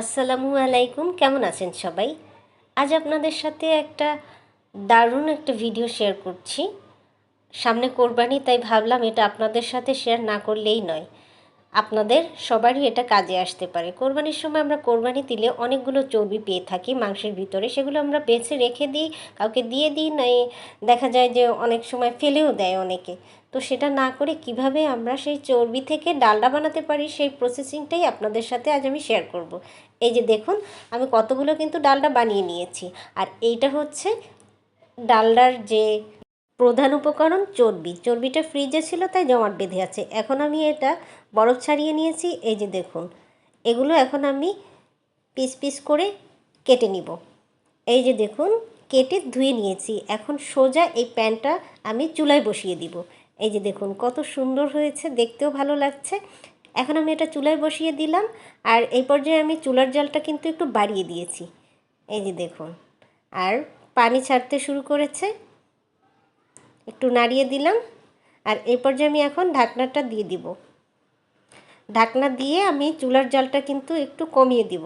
আসসালামু আলাইকুম, কেমন আছেন সবাই? আজ আপনাদের সাথে একটা দারুণ একটা ভিডিও শেয়ার করছি। সামনে কোরবানি, তাই ভাবলাম এটা আপনাদের সাথে শেয়ার না করলেই নয়। আপনাদের সবারই এটা কাজে আসতে পারে। কোরবানির সময় আমরা কোরবানি দিলে অনেকগুলো চর্বি পেয়ে থাকি মাংসের ভিতরে। সেগুলো আমরা বেছে রেখে দিই, কাউকে দিয়ে দিই নাই দেখা যায় যে অনেক সময় ফেলেও দেয় অনেকে। তো সেটা না করে কীভাবে আমরা সেই চর্বি থেকে ডালডা বানাতে পারি সেই প্রসেসিংটাই আপনাদের সাথে আজ আমি শেয়ার করব। এই যে দেখুন, আমি কতগুলো কিন্তু ডালডা বানিয়ে নিয়েছি। আর এইটা হচ্ছে ডালডার যে প্রধান উপকরণ চর্বি। চর্বিটা ফ্রিজে ছিল, তাই জমাট বেঁধে আছে। এখন আমি এটা বরফ ছাড়িয়ে নিয়েছি, এই যে দেখুন। এগুলো এখন আমি পিস পিস করে কেটে নিব। এই যে দেখুন, কেটে ধুয়ে নিয়েছি। এখন সোজা এই প্যানটা আমি চুলায় বসিয়ে দিব। এই যে দেখুন, কত সুন্দর হয়েছে, দেখতেও ভালো লাগছে। এখন আমি এটা চুলায় বসিয়ে দিলাম, আর এই পর্যায়ে আমি চুলার জালটা কিন্তু একটু বাড়িয়ে দিয়েছি। এই যে দেখুন, আর পানি ছাড়তে শুরু করেছে। একটু নাড়িয়ে দিলাম। আর এই পর্যায়ে আমি এখন ঢাকনাটা দিয়ে দিব। ঢাকনা দিয়ে আমি চুলার জালটা কিন্তু একটু কমিয়ে দিব।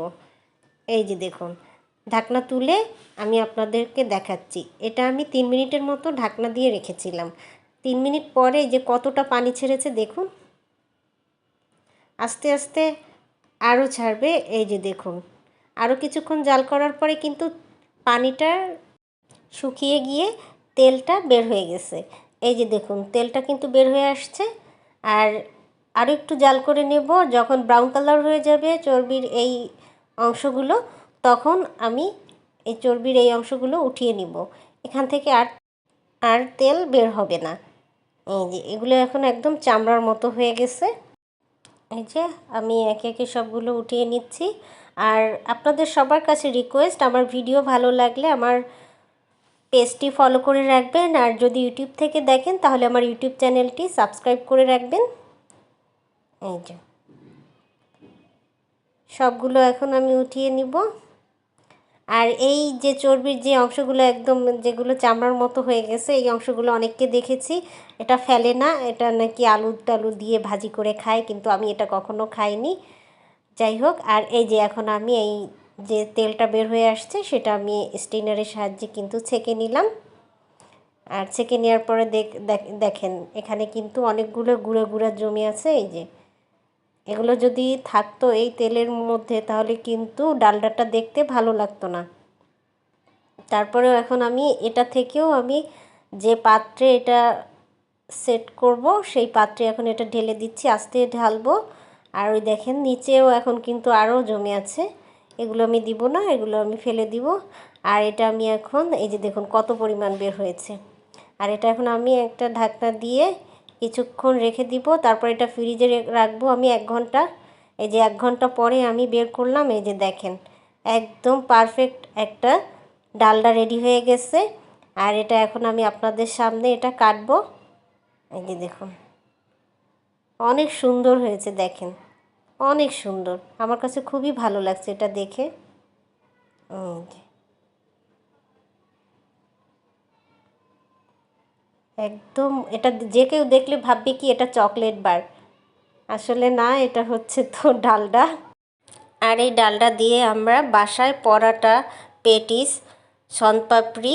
এই যে দেখুন, ঢাকনা তুলে আমি আপনাদেরকে দেখাচ্ছি। এটা আমি তিন মিনিটের মতো ঢাকনা দিয়ে রেখেছিলাম। তিন মিনিট পরে যে কতটা পানি ছেড়েছে দেখুন। আস্তে আস্তে আরও ছাড়বে। এই যে দেখুন আরও কিছুক্ষণ জাল করার পরে কিন্তু পানিটা শুকিয়ে গিয়ে তেলটা বের হয়ে গেছে। এই যে দেখুন, তেলটা কিন্তু বের হয়ে আসছে। আর আরও একটু জাল করে নেব, যখন ব্রাউন কালার হয়ে যাবে চর্বির এই অংশগুলো, তখন আমি এই চর্বির এই অংশগুলো উঠিয়ে নিব। এখান থেকে আর আর তেল বের হবে না। এই যে, এগুলো এখন একদম চামড়ার মতো হয়ে গেছে। এই যে, আমি একে একে সবগুলো উঠিয়ে নিচ্ছি। আর আপনাদের সবার কাছে রিকোয়েস্ট আমার ভিডিও ভালো লাগলে আমার পেজটি ফলো করে রাখবেন আর যদি ইউটিউব থেকে দেখেন, তাহলে আমার ইউটিউব চ্যানেলটি সাবস্ক্রাইব করে রাখবেন। এই যে। সবগুলো এখন আমি উঠিয়ে নিব। আর এই যে চর্বির যে অংশগুলো একদম যেগুলো চামড়ার মতো হয়ে গেছে, এই অংশগুলো অনেককে দেখেছি। এটা ফেলে না, এটা নাকি আলু টালু দিয়ে ভাজি করে খায়, কিন্তু আমি এটা কখনো খাইনি। যাই হোক, আর এই যে এখন আমি এই যে তেলটা বের হয়ে আসছে সেটা আমি স্টেনারের সাহায্যে কিন্তু ছেঁকে নিলাম। আর ছেঁকে নেওয়ার পরে দেখেন, এখানে কিন্তু অনেকগুলো গুঁড়ো গুঁড়া জমি আছে, এই যে। এগুলো যদি থাকতো এই তেলের মধ্যে তাহলে কিন্তু ডালডাটা দেখতে ভালো লাগতো না। তারপরেও এখন আমি এটা থেকেও আমি যে পাত্রে এটা সেট করব, সেই পাত্রে এখন এটা ঢেলে দিচ্ছি, আস্তে ঢালবো। আর ওই দেখেন, নিচেও এখন কিন্তু আরও জমে আছে। এগুলো আমি দিব না, এগুলো আমি ফেলে দিব। আর এটা আমি এখন, এই যে দেখুন কত পরিমাণ বের হয়েছে। আর এটা এখন আমি একটা ঢাকনা দিয়ে কিছুক্ষণ রেখে দিব, তারপর এটা ফ্রিজে রাখব আমি এক ঘণ্টা। এই যে এক ঘণ্টা পরে আমি বের করলাম, এই যে দেখেন, একদম পারফেক্ট একটা ডালটা রেডি হয়ে গেছে। আর এটা এখন আমি আপনাদের সামনে এটা কাটবো। এই যে দেখুন, অনেক সুন্দর হয়েছে, দেখেন। অনেক সুন্দর। আমার কাছে খুবই ভালো লাগছে এটা দেখে। একদম এটা যে কেউ দেখলে ভাববে কি এটা চকলেট বার। আসলে না, এটা হচ্ছে তো ডালডা। আর এই ডালডা দিয়ে আমরা বাসায় পরাটা, পেটিস সনপাপড়ি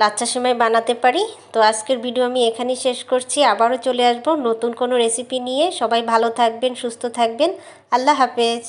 লাচ্চা সেমাই বানাতে পারি। তো আজকের ভিডিও আমি এখানেই শেষ করছি। আবারও চলে আসব নতুন কোনো রেসিপি নিয়ে। সবাই ভালো থাকবেন, সুস্থ থাকবেন। আল্লাহ হাফেজ।